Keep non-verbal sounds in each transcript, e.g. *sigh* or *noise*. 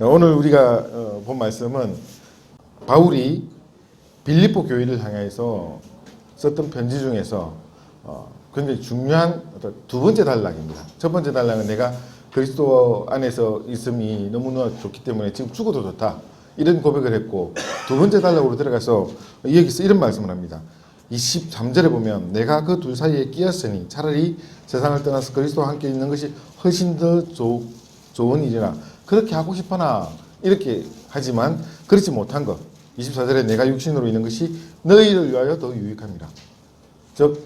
오늘 우리가 어, 본 말씀은 바울이 빌립보 교회를 향해서 썼던 편지 중에서 어, 굉장히 중요한 두 번째 단락입니다. 첫 번째 단락은 내가 그리스도 안에서 있음이 너무나 좋기 때문에 지금 죽어도 좋다. 이런 고백을 했고 두 번째 단락으로 들어가서 여기서 이런 말씀을 합니다. 23절에 보면 내가 그 둘 사이에 끼었으니 차라리 세상을 떠나서 그리스도와 함께 있는 것이 훨씬 더 조, 좋은 일이라 그렇게 하고 싶어나 이렇게 하지만 그렇지 못한 것 24절에 내가 육신으로 있는 것이 너희를 위하여 더 유익합니다. 즉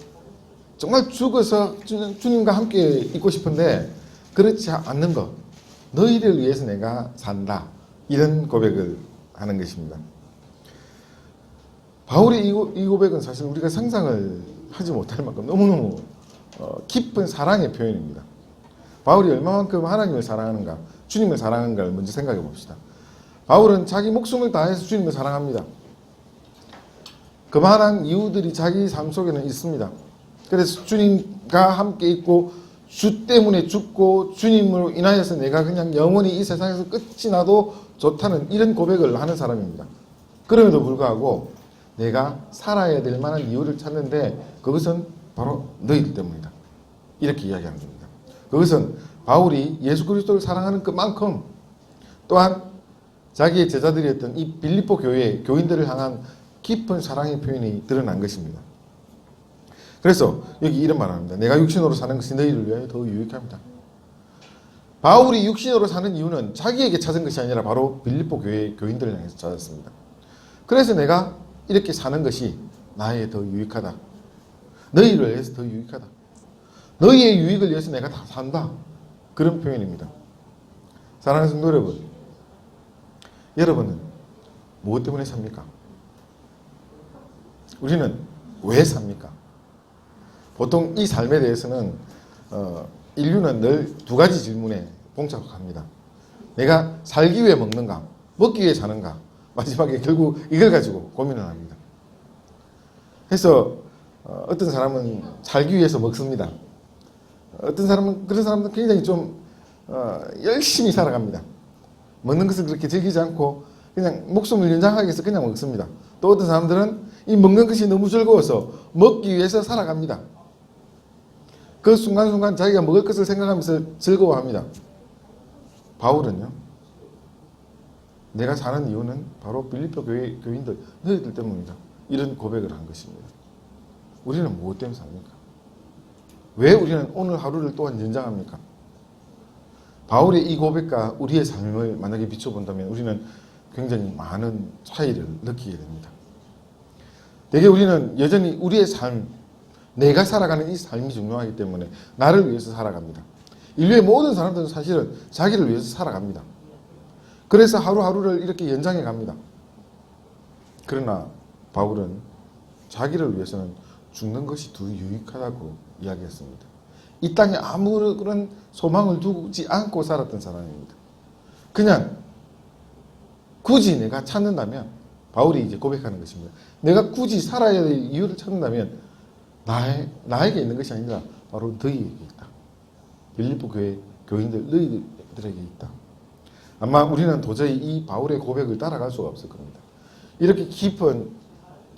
정말 죽어서 주- 주님과 함께 있고 싶은데 그렇지 않는 것 너희를 위해서 내가 산다 이런 고백을 하는 것입니다. 바울의 이 고백은 사실 우리가 상상을 하지 못할 만큼 너무너무 어, 깊은 사랑의 표현입니다. 바울이 얼마만큼 하나님을 사랑하는가, 주님을 사랑하는가를 먼저 생각해 봅시다. 바울은 자기 목숨을 다해서 주님을 사랑합니다. 그만한 이유들이 자기 삶 속에는 있습니다. 그래서 주님과 함께 있고 주 때문에 죽고 주님으로 인하여서 내가 그냥 영원히 이 세상에서 끝이 나도 좋다는 이런 고백을 하는 사람입니다. 그럼에도 불구하고 내가 살아야 될 만한 이유를 찾는데 그것은 바로 너희들 때문이다. 이렇게 이야기하는 겁니다. 그것은 바울이 예수 그리스도를 사랑하는 것만큼 또한 자기의 제자들이었던 이 빌립보 교회 교인들을 향한 깊은 사랑의 표현이 드러난 것입니다. 그래서 여기 이런 말을 합니다. 내가 육신으로 사는 것이 너희를 위하여 더 유익합니다. 바울이 육신으로 사는 이유는 자기에게 찾은 것이 아니라 바로 빌립보 교회 교인들을 향해서 찾았습니다. 그래서 내가 이렇게 사는 것이 나에 더 유익하다. 너희를 위해서 더 유익하다. 너희의 유익을 위해서 내가 다 산다. 그런 표현입니다. 사랑하는 성도 여러분, 여러분은 무엇 때문에 삽니까? 우리는 왜 삽니까? 보통 이 삶에 대해서는 어, 인류는 늘 두 가지 질문에 봉착합니다. 내가 살기 위해 먹는가, 먹기 위해 사는가. 마지막에 결국 이걸 가지고 고민을 합니다. 그래서 어, 어떤 사람은 살기 위해서 먹습니다. 어떤 사람은 그런 사람은 굉장히 좀 어, 열심히 살아갑니다. 먹는 것을 그렇게 즐기지 않고 그냥 목숨을 연장하기 위해서 그냥 먹습니다. 또 어떤 사람들은 이 먹는 것이 너무 즐거워서 먹기 위해서 살아갑니다. 그 순간순간 자기가 먹을 것을 생각하면서 즐거워합니다. 바울은요. 내가 사는 이유는 바로 빌립보 교회 교인들 너희들 때문이다. 이런 고백을 한 것입니다. 우리는 무엇 때문에 삽니까? 왜 우리는 오늘 하루를 또한 연장합니까? 바울의 이 고백과 우리의 삶을 만약에 비춰본다면 우리는 굉장히 많은 차이를 느끼게 됩니다. 대개 우리는 여전히 우리의 삶, 내가 살아가는 이 삶이 중요하기 때문에 나를 위해서 살아갑니다. 인류의 모든 사람들은 사실은 자기를 위해서 살아갑니다. 그래서 하루하루를 이렇게 연장해 갑니다. 그러나 바울은 자기를 위해서는 죽는 것이 더 유익하다고 이야기했습니다. 이 땅에 아무런 소망을 두지 않고 살았던 사람입니다. 그냥 굳이 내가 찾는다면 바울이 이제 고백하는 것입니다. 내가 굳이 살아야 될 이유를 찾는다면 나의, 나에게 있는 것이 아니라 바로 너희에게 있다. 빌립보 교회 교인들 너희들에게 있다. 아마 우리는 도저히 이 바울의 고백을 따라갈 수가 없을 겁니다. 이렇게 깊은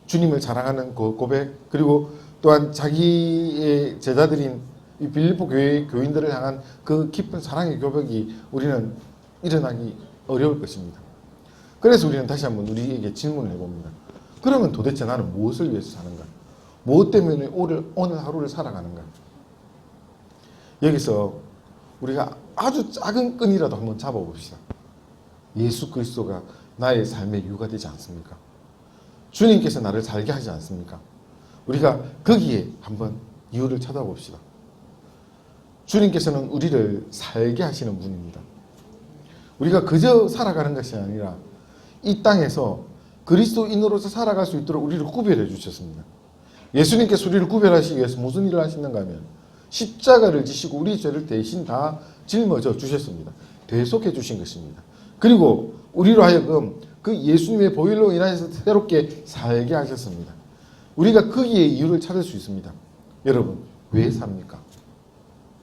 주님을 자랑하는 그 고백 그리고 또한 자기의 제자들인 이 빌립보 교회 교인들을 향한 그 깊은 사랑의 고백이 우리는 일어나기 어려울 것입니다. 그래서 우리는 다시 한번 우리에게 질문을 해봅니다. 그러면 도대체 나는 무엇을 위해서 사는가? 무엇 때문에 오늘, 오늘 하루를 살아가는가? 여기서 우리가 아주 작은 끈이라도 한번 잡아봅시다. 예수 그리스도가 나의 삶의 이유가 되지 않습니까? 주님께서 나를 살게 하지 않습니까? 우리가 거기에 한번 이유를 찾아봅시다. 주님께서는 우리를 살게 하시는 분입니다. 우리가 그저 살아가는 것이 아니라 이 땅에서 그리스도인으로서 살아갈 수 있도록 우리를 구별해 주셨습니다. 예수님께서 우리를 구별하시기 위해서 무슨 일을 하시는가 하면 십자가를 지시고 우리 죄를 대신 다 짊어져 주셨습니다. 대속해 주신 것입니다. 그리고 우리로 하여금 그 예수님의 보혈로 인하여서 새롭게 살게 하셨습니다. 우리가 거기에 이유를 찾을 수 있습니다. 여러분, 왜 삽니까?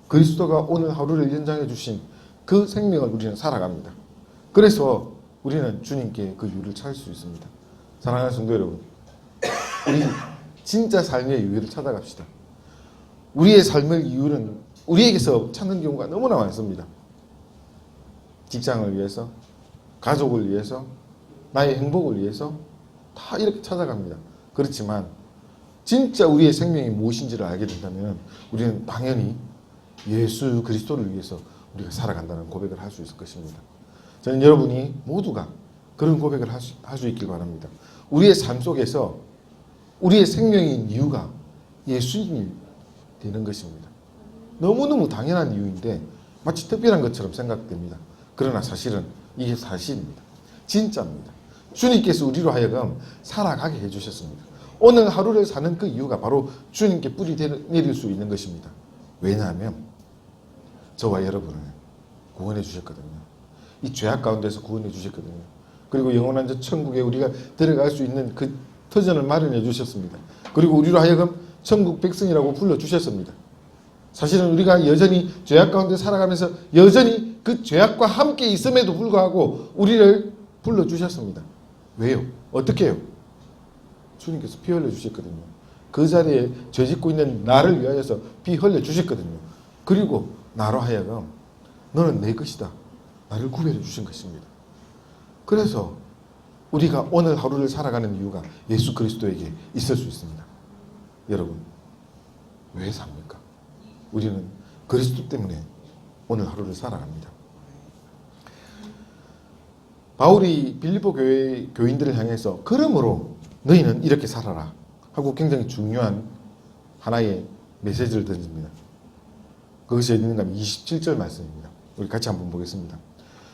그리스도가 오늘 하루를 연장해 주신 그 생명을 우리는 살아갑니다. 그래서 우리는 주님께 그 이유를 찾을 수 있습니다. 사랑하는 성도 여러분, 우리 진짜 삶의 이유를 찾아갑시다. 우리의 삶의 이유는 우리에게서 찾는 경우가 너무나 많습니다. 직장을 위해서, 가족을 위해서, 나의 행복을 위해서 다 이렇게 찾아갑니다. 그렇지만 진짜 우리의 생명이 무엇인지를 알게 된다면 우리는 당연히 예수 그리스도를 위해서 우리가 살아간다는 고백을 할 수 있을 것입니다. 저는 여러분이 모두가 그런 고백을 할 수, 할수 있길 바랍니다. 우리의 삶 속에서 우리의 생명인 이유가 예수님이 되는 것입니다. 너무너무 당연한 이유인데 마치 특별한 것처럼 생각됩니다. 그러나 사실은 이게 사실입니다. 진짜입니다. 주님께서 우리로 하여금 살아가게 해주셨습니다. 오늘 하루를 사는 그 이유가 바로 주님께 뿌리 내릴 수 있는 것입니다. 왜냐하면 저와 여러분을 구원해 주셨거든요. 이 죄악 가운데서 구원해 주셨거든요. 그리고 영원한 저 천국에 우리가 들어갈 수 있는 그 터전을 마련해 주셨습니다. 그리고 우리로 하여금 천국 백성이라고 불러 주셨습니다. 사실은 우리가 여전히 죄악 가운데 살아가면서 여전히 그 죄악과 함께 있음에도 불구하고 우리를 불러 주셨습니다. 왜요? 어떻게 해요? 주님께서 피 흘려 주셨거든요. 그 자리에 죄 짓고 있는 나를 위하여서 피 흘려 주셨거든요. 그리고 나로 하여금 너는 내 것이다. 나를 구별해 주신 것입니다. 그래서 우리가 오늘 하루를 살아가는 이유가 예수 그리스도에게 있을 수 있습니다. 여러분, 왜 삽니까? 우리는 그리스도 때문에 오늘 하루를 살아갑니다. 바울이 빌립보 교회 교인들을 향해서 그러므로 너희는 이렇게 살아라 하고 굉장히 중요한 하나의 메시지를 던집니다. 그것이 어디는가 27절 말씀입니다. 우리 같이 한번 보겠습니다.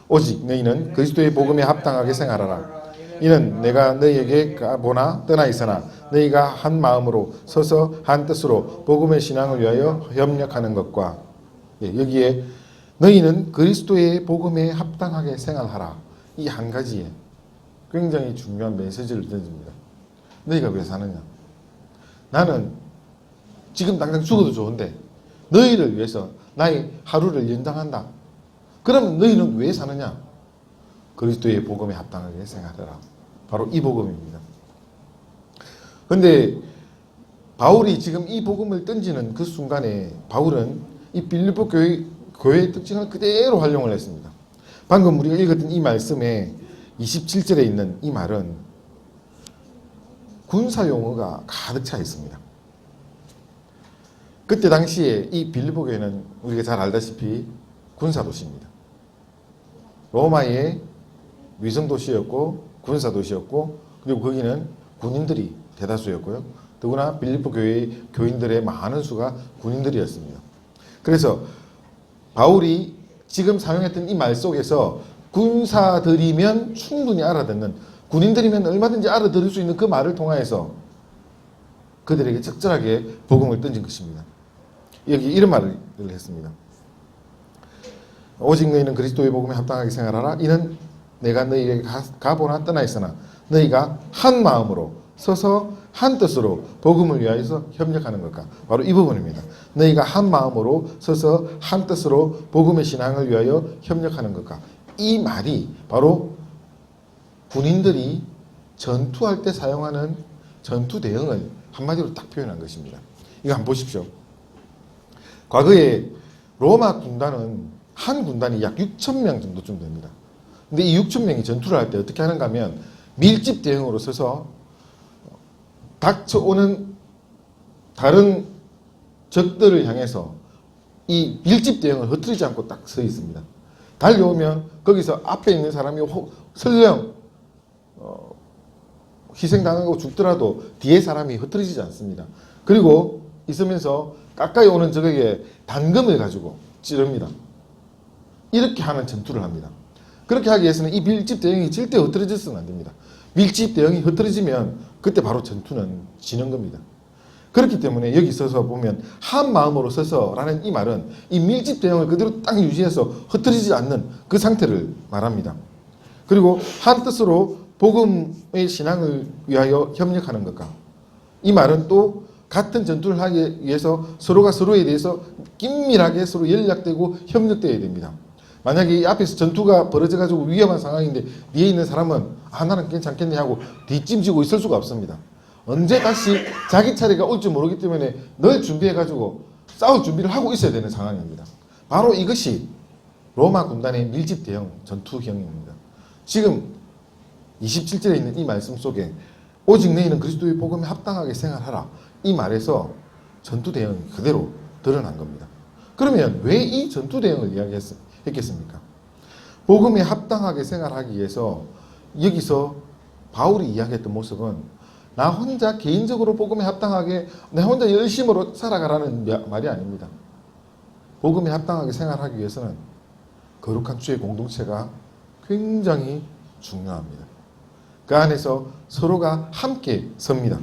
오직 너희는 그리스도의 복음에 합당하게 생활하라. 이는 내가 너희에게 가보나 떠나 있으나 너희가 한 마음으로 서서 한 뜻으로 복음의 신앙을 위하여 협력하는 것과 예, 여기에 너희는 그리스도의 복음에 합당하게 생활하라. 이 한 가지에 굉장히 중요한 메시지를 던집니다. 너희가 왜 사느냐? 나는 지금 당장 죽어도 좋은데 너희를 위해서 나의 하루를 연장한다. 그럼 너희는 왜 사느냐? 그리스도의 복음에 합당하게 생각하라. 바로 이 복음입니다. 근데 바울이 지금 이 복음을 던지는 그 순간에 바울은 이 빌립보 교회, 교회의 특징을 그대로 활용을 했습니다. 방금 우리가 읽었던 이 말씀에 27절에 있는 이 말은 군사 용어가 가득 차 있습니다. 그때 당시에 이 빌립보 교회는 우리가 잘 알다시피 군사 도시입니다. 로마의 위성 도시였고 군사 도시였고 그리고 거기는 군인들이 대다수였고요. 더구나 빌립보 교회 교인들의 많은 수가 군인들이었습니다. 그래서 바울이 지금 사용했던 이 말 속에서 군사들이면 충분히 알아듣는 군인들이면 얼마든지 알아들을 수 있는 그 말을 통하여서 그들에게 적절하게 복음을 던진 것입니다. 여기 이런 말을 했습니다. 오직 너희는 그리스도의 복음에 합당하게 생활하라. 이는 내가 너희에게 가, 가보나 떠나 있으나 너희가 한 마음으로 서서 한 뜻으로 복음을 위하여서 협력하는 것과 바로 이 부분입니다. 너희가 한 마음으로 서서 한 뜻으로 복음의 신앙을 위하여 협력하는 것과 이 말이 바로 군인들이 전투할 때 사용하는 전투 대응을 한마디로 딱 표현한 것입니다. 이거 한번 보십시오. 과거에 로마 군단은 한 군단이 약 6천 명 정도쯤 됩니다. 근데 이 6천 명이 전투를 할 때 어떻게 하는가 하면 밀집 대응으로 서서 닥쳐오는 다른 적들을 향해서 이 밀집 대응을 흩뜨리지 않고 딱 서 있습니다. 달려오면 거기서 앞에 있는 사람이 호, 설령 어, 희생당하고 죽더라도 뒤에 사람이 흩뜨리지 않습니다. 그리고 있으면서 가까이 오는 적에게 단검을 가지고 찌릅니다. 이렇게 하는 전투를 합니다. 그렇게 하기 위해서는 이 밀집 대응이 절대 흩어져서는 안 됩니다. 밀집 대응이 흩어지면 그때 바로 전투는 지는 겁니다. 그렇기 때문에 여기 서서 보면 한 마음으로 서서라는 이 말은 이 밀집 대응을 그대로 딱 유지해서 흩어지지 않는 그 상태를 말합니다. 그리고 한 뜻으로 복음의 신앙을 위하여 협력하는 것과 이 말은 또 같은 전투를 하기 위해서 서로가 서로에 대해서 긴밀하게 서로 연락되고 협력되어야 됩니다. 만약에 이 앞에서 전투가 벌어져가지고 위험한 상황인데 뒤에 있는 사람은 아 나는 괜찮겠네 하고 뒷짐지고 있을 수가 없습니다. 언제 다시 자기 차례가 올지 모르기 때문에 늘 준비해가지고 싸울 준비를 하고 있어야 되는 상황입니다. 바로 이것이 로마 군단의 밀집 대형 전투형입니다. 지금 27절에 있는 이 말씀 속에 오직 너희는 그리스도의 복음에 합당하게 생활하라. 이 말에서 전투 대형이 그대로 드러난 겁니다. 그러면 왜 이 전투 대형을 이야기했겠습니까? 복음에 합당하게 생활하기 위해서 여기서 바울이 이야기했던 모습은 나 혼자 개인적으로 복음에 합당하게 내 혼자 열심으로 살아가라는 마- 말이 아닙니다. 복음에 합당하게 생활하기 위해서는 거룩한 주의 공동체가 굉장히 중요합니다. 그 안에서 서로가 함께 섭니다.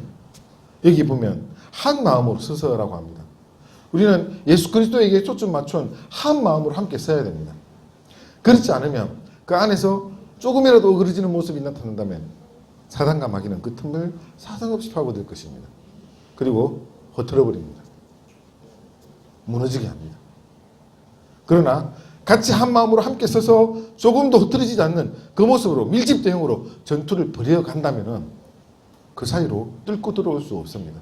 여기 보면 한 마음으로 서서라고 합니다. 우리는 예수 그리스도에게 초점 맞춘 한 마음으로 함께 서야 됩니다. 그렇지 않으면 그 안에서 조금이라도 어그러지는 모습이 나타난다면 사단과 마귀는 그 틈을 사정없이 파고들 것입니다. 그리고 허틀어 버립니다. 무너지게 합니다. 그러나 같이 한 마음으로 함께 서서 조금도 흐트러지지 않는 그 모습으로 밀집 대형으로 전투를 벌여 간다면은 그 사이로 뚫고 들어올 수 없습니다.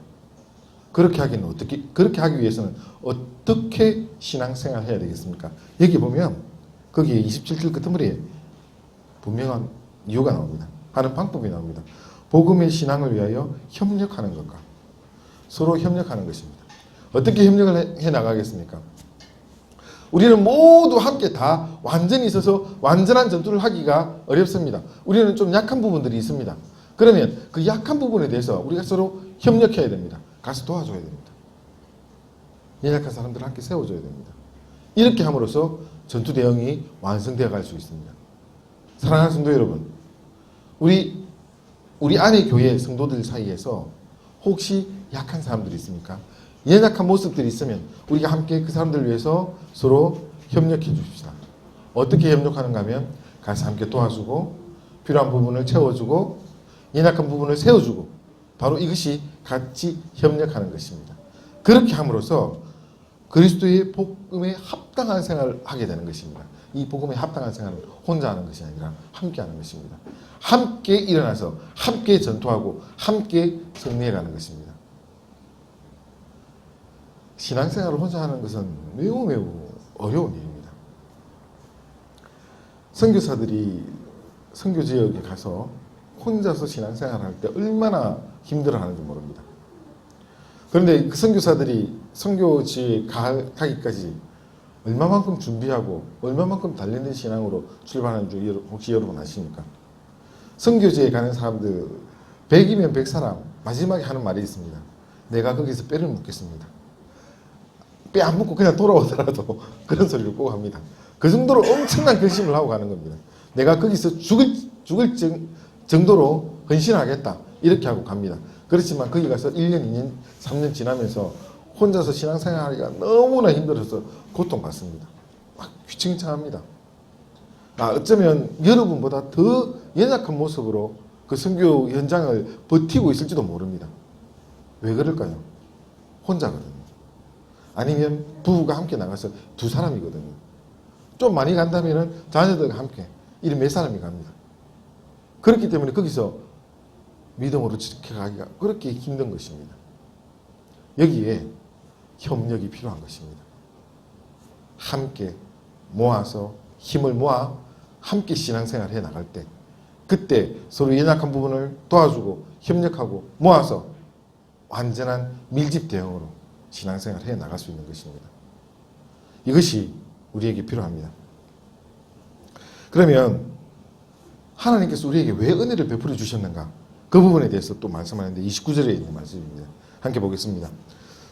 그렇게 하기는 어떻게 그렇게 하기 위해서는 어떻게 신앙생활 해야 되겠습니까? 여기 보면 거기에 27절 끝머리에 분명한 이유가 나옵니다. 하는 방법이 나옵니다. 복음의 신앙을 위하여 협력하는 것과 서로 협력하는 것입니다. 어떻게 협력을 해, 해 나가겠습니까? 우리는 모두 함께 다 완전히 있어서 완전한 전투를 하기가 어렵습니다. 우리는 좀 약한 부분들이 있습니다. 그러면 그 약한 부분에 대해서 우리가 서로 협력해야 됩니다. 가서 도와줘야 됩니다. 연약한 사람들을 함께 세워줘야 됩니다. 이렇게 함으로써 전투 대응이 완성되어 갈 수 있습니다. 사랑하는 성도 여러분, 우리 우리 안의 교회 성도들 사이에서 혹시 약한 사람들이 있습니까? 연약한 모습들이 있으면 우리가 함께 그 사람들을 위해서 서로 협력해 줍시다. 어떻게 협력하는가 하면 가서 함께 도와주고 필요한 부분을 채워주고 연약한 부분을 세워주고 바로 이것이 같이 협력하는 것입니다. 그렇게 함으로써 그리스도의 복음에 합당한 생활을 하게 되는 것입니다. 이 복음에 합당한 생활은 혼자 하는 것이 아니라 함께 하는 것입니다. 함께 일어나서 함께 전투하고 함께 승리해 가는 것입니다. 신앙생활을 혼자 하는 것은 매우 매우 어려운 일입니다. 선교사들이 선교 지역에 가서 혼자서 신앙생활을 할 때 얼마나 힘들어하는지 모릅니다. 그런데 그 선교사들이 선교지에 가, 가기까지 얼마만큼 준비하고 얼마만큼 단련된 신앙으로 출발하는지 혹시 여러분 아십니까? 선교지에 가는 사람들 100이면 100사람 마지막에 하는 말이 있습니다. 내가 거기서 뼈를 묻겠습니다. 뼈안 묻고 그냥 돌아오더라도 *laughs* 그런 소리를 꼭 합니다. 그 정도로 엄청난 결심을 하고 가는 겁니다. 내가 거기서 죽을, 죽을 정, 정도로 헌신하겠다. 이렇게 하고 갑니다. 그렇지만 거기 가서 1년, 2년, 3년 지나면서 혼자서 신앙생활하기가 너무나 힘들어서 고통받습니다. 막 귀청차합니다. 아, 어쩌면 여러분보다 더 연약한 모습으로 그 선교 현장을 버티고 있을지도 모릅니다. 왜 그럴까요? 혼자거든요. 아니면 부부가 함께 나가서 두 사람이거든요. 좀 많이 간다면은 자녀들과 함께 이런 몇 사람이 갑니다. 그렇기 때문에 거기서 믿음으로 지켜가기가 그렇게 힘든 것입니다. 여기에 협력이 필요한 것입니다. 함께 모아서 힘을 모아 함께 신앙생활을 해 나갈 때 그때 서로 연약한 부분을 도와주고 협력하고 모아서 완전한 밀집 대응으로 신앙생활을 해 나갈 수 있는 것입니다. 이것이 우리에게 필요합니다. 그러면 하나님께서 우리에게 왜 은혜를 베풀어 주셨는가? 그 부분에 대해서 또 말씀하는데 29절에 있는 말씀입니다. 함께 보겠습니다.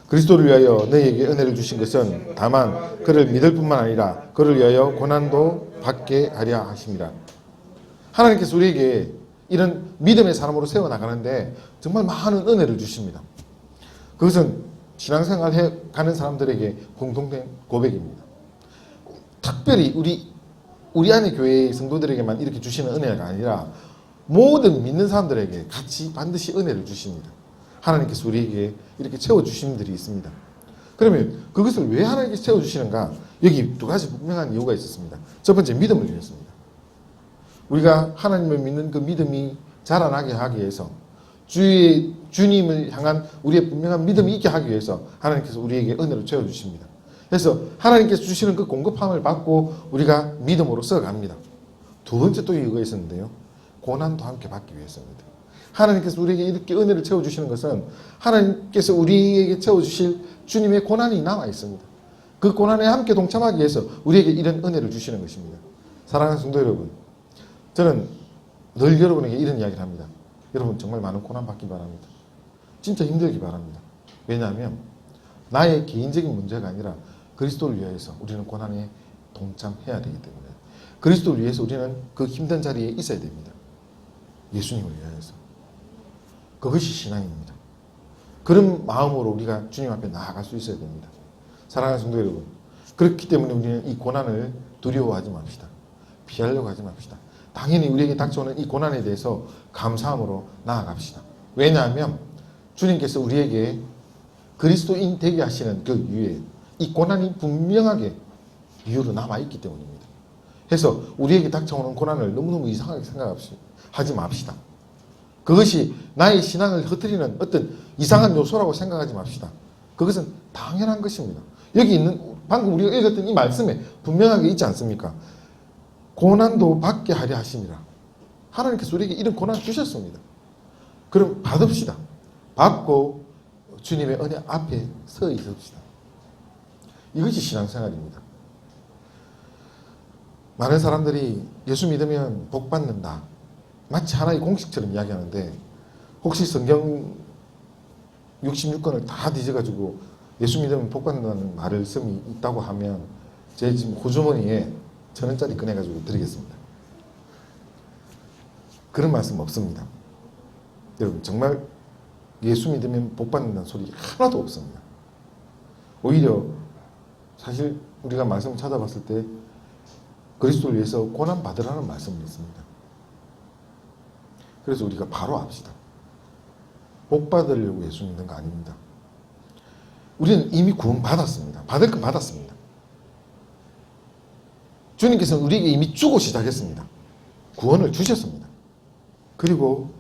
그리스도를 위하여 너희에게 은혜를 주신 것은 다만 그를 믿을 뿐만 아니라 그를 위하여 고난도 받게 하려 하심이라. 하나님께서 우리에게 이런 믿음의 사람으로 세워 나가는데 정말 많은 은혜를 주십니다. 그것은 신앙생활 해 가는 사람들에게 공통된 고백입니다. 특별히 우리 우리 안의 교회의 성도들에게만 이렇게 주시는 은혜가 아니라 모든 믿는 사람들에게 같이 반드시 은혜를 주십니다. 하나님께서 우리에게 이렇게 채워 주신 분들이 있습니다. 그러면 그것을 왜 하나님께서 채워 주시는가? 여기 두 가지 분명한 이유가 있었습니다. 첫 번째 믿음을 위해서입니다. 우리가 하나님을 믿는 그 믿음이 자라나게 하기 위해서 주의 주님을 향한 우리의 분명한 믿음이 있게 하기 위해서 하나님께서 우리에게 은혜를 채워 주십니다. 그래서 하나님께서 주시는 그 공급함을 받고 우리가 믿음으로 써갑니다. 두 번째 또 이유가 있었는데요. 고난도 함께 받기 위해서입니다. 하나님께서 우리에게 이렇게 은혜를 채워 주시는 것은 하나님께서 우리에게 채워 주실 주님의 고난이 남아 있습니다. 그 고난에 함께 동참하기 위해서 우리에게 이런 은혜를 주시는 것입니다. 사랑하는 성도 여러분, 저는 늘 여러분에게 이런 이야기를 합니다. 여러분 정말 많은 고난 받기 바랍니다. 진짜 힘들기 바랍니다. 왜냐하면 나의 개인적인 문제가 아니라 그리스도를 위해서 우리는 고난에 동참해야 되기 때문에 그리스도를 위해서 우리는 그 힘든 자리에 있어야 됩니다. 예수님을 위하여서. 그것이 신앙입니다. 그런 마음으로 우리가 주님 앞에 나아갈 수 있어야 됩니다. 사랑하는 성도 여러분. 그렇기 때문에 우리는 이 고난을 두려워하지 맙시다. 피하려고 하지 맙시다. 당연히 우리에게 닥쳐오는 이 고난에 대해서 감사함으로 나아갑시다. 왜냐하면 주님께서 우리에게 그리스도인 되게 하시는 그 이유에 이 고난이 분명하게 이유로 남아있기 때문입니다. 그래서 우리에게 닥쳐오는 고난을 너무너무 이상하게 생각하지 맙시다. 그것이 나의 신앙을 흐트리는 어떤 이상한 요소라고 생각하지 맙시다. 그것은 당연한 것입니다. 여기 있는 방금 우리가 읽었던 이 말씀에 분명하게 있지 않습니까? 고난도 받게 하려 하심이라. 하나님께서 우리에게 이런 고난을 주셨습니다. 그럼 받읍시다. 받고 주님의 은혜 앞에 서 있읍시다. 이것이 신앙생활입니다. 많은 사람들이 예수 믿으면 복 받는다. 마치 하나의 공식처럼 이야기하는데 혹시 성경 66권을 다 뒤져가지고 예수 믿으면 복 받는다는 말을 씀이 있다고 하면 제 지금 호주머니에 천 원짜리 꺼내가지고 드리겠습니다. 그런 말씀 없습니다. 여러분 정말 예수 믿으면 복 받는다는 소리 하나도 없습니다. 오히려 사실 우리가 말씀 찾아봤을 때 그리스도를 위해서 고난 받으라는 말씀이 있습니다. 그래서 우리가 바로 압시다. 복 받으려고 예수 믿는 거 아닙니다. 우리는 이미 구원 받았습니다. 받을 건 받았습니다. 주님께서는 우리에게 이미 주고 시작했습니다. 구원을 주셨습니다. 그리고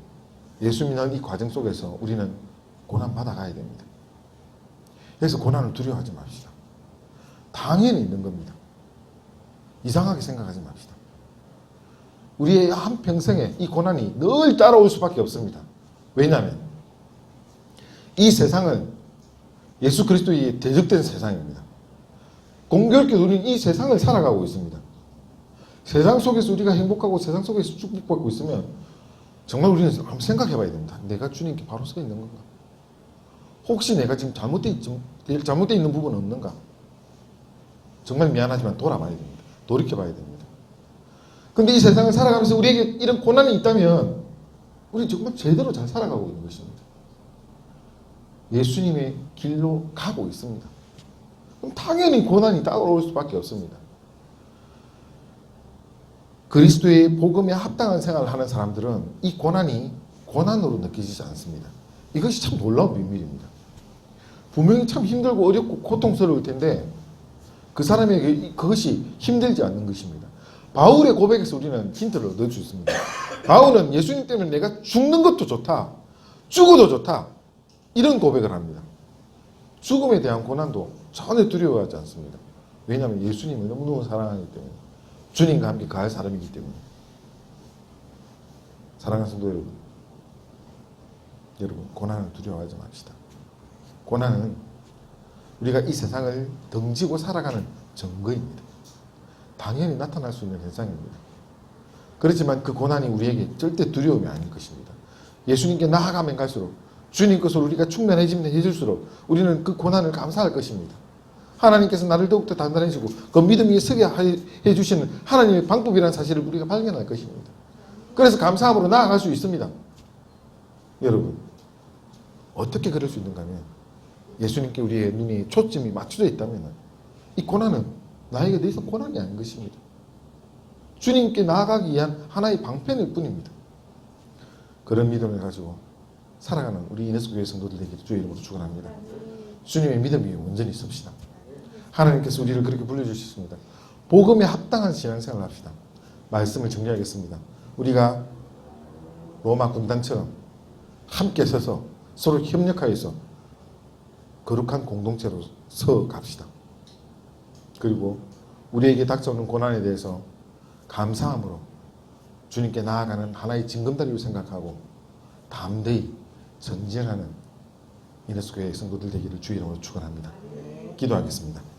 예수 믿는 이 과정 속에서 우리는 고난 받아가야 됩니다. 그래서 고난을 두려워하지 맙시다. 당연히 있는 겁니다. 이상하게 생각하지 맙시다. 우리의 한 평생에 이 고난이 늘 따라올 수밖에 없습니다. 왜냐하면 이 세상은 예수 그리스도의 대적된 세상입니다. 공교롭게 우리는 이 세상을 살아가고 있습니다. 세상 속에서 우리가 행복하고 세상 속에서 축복받고 있으면 정말 우리는 한번 생각해 봐야 됩니다. 내가 주님께 바로 서 있는 건가? 혹시 내가 지금 잘못되어, 잘못되어 있는 부분은 없는가? 정말 미안하지만 돌아봐야 됩니다. 돌이켜 봐야 됩니다. 근데 이 세상을 살아가면서 우리에게 이런 고난이 있다면 우리 정말 제대로 잘 살아가고 있는 것입니다. 예수님의 길로 가고 있습니다. 그럼 당연히 고난이 따라올 수밖에 없습니다. 그리스도의 복음에 합당한 생활을 하는 사람들은 이 고난이 고난으로 느껴지지 않습니다. 이것이 참 놀라운 비밀입니다. 분명히 참 힘들고 어렵고 고통스러울 텐데 그 사람에게 그것이 힘들지 않는 것입니다. 바울의 고백에서 우리는 힌트를 얻을 수 있습니다. 바울은 예수님 때문에 내가 죽는 것도 좋다. 죽어도 좋다. 이런 고백을 합니다. 죽음에 대한 고난도 전혀 두려워하지 않습니다. 왜냐하면 예수님을 너무너무 사랑하기 때문에. 주님과 함께 가할 사람이기 때문에. 사랑하는 성도 여러분. 여러분, 고난을 두려워하지 맙시다. 고난은 우리가 이 세상을 등지고 살아가는 증거입니다. 당연히 나타날 수 있는 현상입니다. 그렇지만 그 고난이 우리에게 절대 두려움이 아닐 것입니다. 예수님께 나아가면 갈수록 주님 것으로 우리가 충만해지면 해질수록 우리는 그 고난을 감사할 것입니다. 하나님께서 나를 더욱더 단단해지고 그 믿음 위에 서게 해주시는 하나님의 방법이라는 사실을 우리가 발견할 것입니다. 그래서 감사함으로 나아갈 수 있습니다. 여러분, 어떻게 그럴 수 있는가 하면 예수님께 우리의 눈이 초점이 맞춰져 있다면 이 고난은 나에게 더 이상 고난이 아닌 것입니다. 주님께 나아가기 위한 하나의 방편일 뿐입니다. 그런 믿음을 가지고 살아가는 우리 이네스 교회 성도들 에게 주의 이름으로 축원합니다. 주님의 믿음 위에 온전히 섭시다. 하나님께서 우리를 그렇게 불러주셨습니다. 복음에 합당한 신앙생활을 합시다. 말씀을 정리하겠습니다. 우리가 로마 군단처럼 함께 서서 서로 협력하여서 거룩한 공동체로 서 갑시다. 그리고 우리에게 닥쳐오는 고난에 대해서 감사함으로 주님께 나아가는 하나의 징검다리로 생각하고 담대히 전진하는 이네스 교회 성도들 되기를 주의 이름으로 축원합니다. 기도하겠습니다.